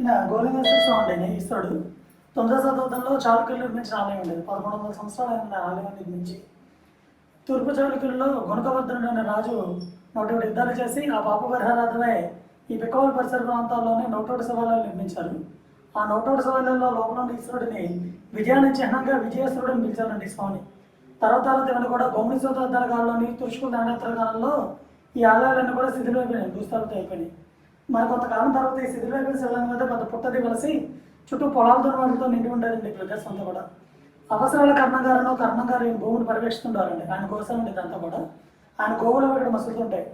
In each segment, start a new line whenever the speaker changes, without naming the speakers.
ఈయన స్వామి అండి ఈశ్వరుడు తొమ్మిదవ శతాబ్దంలో చాళుక్యులు నిర్మించిన ఆలయం ఉండేది పదకొండు వందల సంవత్సరాలు ఆయన ఆలయం నిర్మించి. తూర్పు చాళుక్యుల్లో గుణకవర్ధనుడు అనే రాజు నూటోటి యుద్ధాలు చేసి ఆ పాప పరిహారార్థమై ఈ బిక్కవల్ పరిసర ప్రాంతాల్లోనే నూటోటి శివాలయాలు నిర్మించారు. ఆ నూటోటి శివాలయంలో లోపల ఉన్న ఈశ్వరుడిని విజయాన్ని చిహ్నంగా విజయేశ్వరుడు అని పిలిచారండి స్వామి. తర్వాత తర్వాత కూడా బొమ్మడి శోతార్థాల కాలంలోని తురుష్కుల దండయాత్ర కాలంలో ఈ ఆలయాలన్నీ కూడా శిథిలమైపోయినాయి భూస్థాపితం అయిపోయినాయి మరి కొంతకాలం తర్వాత ఈ శిథిలమైపోయిన శివలింగం మీద పెద్ద పుట్టది కలిసి చుట్టూ పొలాలతో వాటితో నిండి ఉండేదండి ఈ ప్రదేశం అంతా కూడా. అవసరాల కర్ణగారును కర్ణగారు ఈ భూమిని పర్యవేక్షిస్తుంటారండి ఆయన కోసం ఇదంతా కూడా. ఆయన గోవులు ఇక్కడ మసులుతుంటాయి.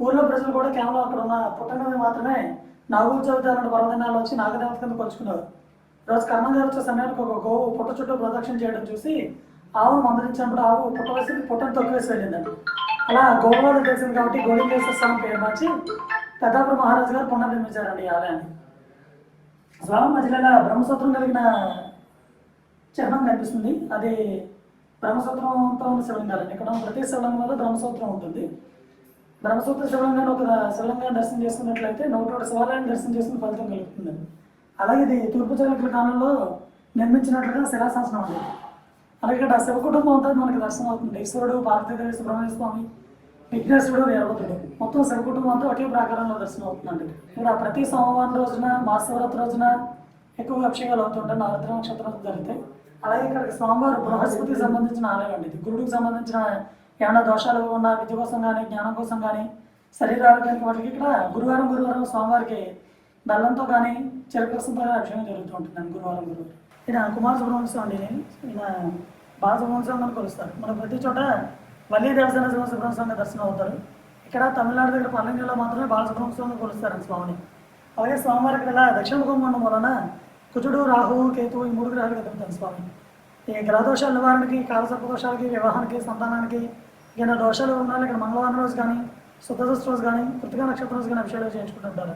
ఊర్లో ప్రజలు కూడా కేవలం అక్కడ ఉన్న పుట్ట మాత్రమే నాగుల చవితి అలాంటి పర్వదినాలు వచ్చి నాగదేవత కింద కొలుచుకున్నారు రోజు కర్ణగారు వచ్చే సమయానికి ఒక గోవు పుట్ట చుట్టూ ప్రదక్షిణ చేయడం చూసి ఆవును మందరించినప్పుడు ఆవు పుట్ట వేసి పుట్టను తొక్కివేసి వెళ్ళిందండి. అలా గోవులు తెలిసింది కాబట్టి గోవిందేశ్వర స్వామి పేరు మార్చి పెద్దాపురం మహారాజు గారు పునర్నిర్మించారండి ఈ ఆలయాన్ని స్వామి మధ్యలో బ్రహ్మసూత్రం కలిగిన చిహ్నం కనిపిస్తుంది. అది బ్రహ్మసూత్రంతో ఉన్న శివలింగాలండి ఇక్కడ ప్రతి శివలింగంలో బ్రహ్మసూత్రం ఉంటుంది. బ్రహ్మసూత్ర శివలింగాన్ని ఒక శివలింగాన్ని దర్శనం చేసుకున్నట్లయితే నూట శివాలయాన్ని దర్శనం చేసుకున్న ఫలితం కలుగుతుందండి అలాగే ఇది తూర్పు చాళుక్యుల కాలంలో నిర్మించినట్లుగా శిలాశాసనం ఉంది. అలాగే ఇక్కడ శివ కుటుంబం అంతా మనకి దర్శనం అవుతుంది. ఈశ్వరుడు పార్వతీదేవి సుబ్రహ్మణ్య స్వామి విఘ్నేశ్వరుడు వీరభద్రుడు మొత్తం శివ ఒకే ప్రాకారంలో దర్శనం అవుతుందండి. ఇక్కడ ప్రతి సోమవారం రోజున మాసవరత్ రోజున ఎక్కువగా అభిషేకాలు అవుతుంటాయి. నవరాత్రి నక్షత్రం జరిగితే. అలాగే ఇక్కడ స్వామివారు బృహస్పతికి సంబంధించిన ఆలయం అండి. ఇది గురుడికి సంబంధించిన ఏమైనా దోషాలు ఉన్న విద్య కోసం కానీ జ్ఞానం కోసం కానీ శరీర ఆరోగ్యానికి వాటికి ఇక్కడ గురువారం గురువారం స్వామివారికి బెల్లంతో కానీ చెరుకరసంతో కానీ అభిషేకం జరుగుతూ ఉంటుందండి గురువారం గురువారం. ఈయన కుమార సుబ్రహ్మణ్యం అండి ఈయన బాల సుబ్రహ్మణ్యం అని కొలుస్తారు మనం ప్రతి చోట మళ్ళీ దేవసేన శివ సుబ్రహ్మణ్య స్వామి దర్శనం అవుతారు. ఇక్కడ తమిళనాడు దగ్గర పల్లంగిలో మాత్రమే బాల స్వామిని స్వామి కొలుస్తారండి స్వామిని. అలాగే స్వామివారికి ఇలా దక్షిణ ముఖం వలన కుజుడు రాహువు కేతువు ఈ మూడు గ్రహాలు కదులుతాయి స్వామి. ఈ గ్రహదోషాల నివారణకి కాలసర్ప దోషాలకి వివాహానికి సంతానానికి ఏదైనా దోషాలు ఉండాలి ఇక్కడ మంగళవారం రోజు కానీ శుద్ధదశ రోజు కానీ కృతిక నక్షత్రం రోజు కానీ అభిషేకాలు చేయించుకుంటుంటారు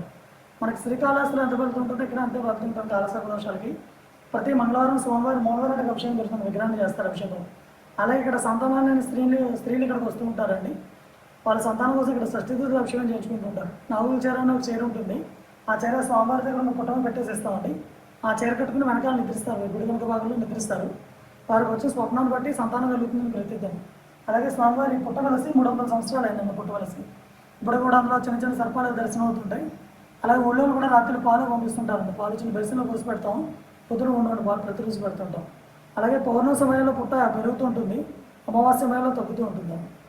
మనకి శ్రీకాళహస్తిలో ఎంత ఫలితం ఇక్కడ అంతే ఫలితం ఉంటుంది కాలసర్ప దోషాలకి ప్రతి మంగళవారం సోమవారం మూలవారానికి అభిషేకం జరుగుతుంది విగ్రహాన్ని చేస్తారు అభిషేకం. అలాగే ఇక్కడ సంతానాన్ని స్త్రీలు స్త్రీలు ఇక్కడికి వస్తూ ఉంటారండి. వాళ్ళ సంతానం కోసం ఇక్కడ షష్ఠి అభిషేకం చేయించుకుంటూ ఉంటారు. నాగుల చీర అని ఒక చీర ఉంటుంది. ఆ చీర స్వామివారి దగ్గర ఉన్న పుట్టమని పెట్టేసి ఇస్తామండి ఆ చీర కట్టుకుని వెనకాల నిద్రిస్తారు. గుడి వెనక భాగంలో నిద్రిస్తారు. వారికి వచ్చే స్వప్నాన్ని బట్టి సంతానం కలుగుతుందని ప్రతిద్దాం అలాగే స్వామివారి పుట్టవలసి మూడు వందల సంవత్సరాలు అయిందండి పుట్టవలసి ఇప్పుడు కూడా అందులో చిన్న చిన్న సర్పాలు దర్శనం అవుతుంటాయి. అలాగే ఊళ్ళో కూడా రాత్రి పాలు పంపిస్తుంటారండి. పాలు చిన్న బెరిసెలో పోసి పెడతాం. పొద్దున ఉండవండి పాలు ప్రతిరోజు పెడుతుంటాం. అలాగే పౌర్ణమి సమయంలో పుట్ట పెరుగుతూ ఉంటుంది అమావాస్య సమయంలో తగ్గుతూ ఉంటుంది.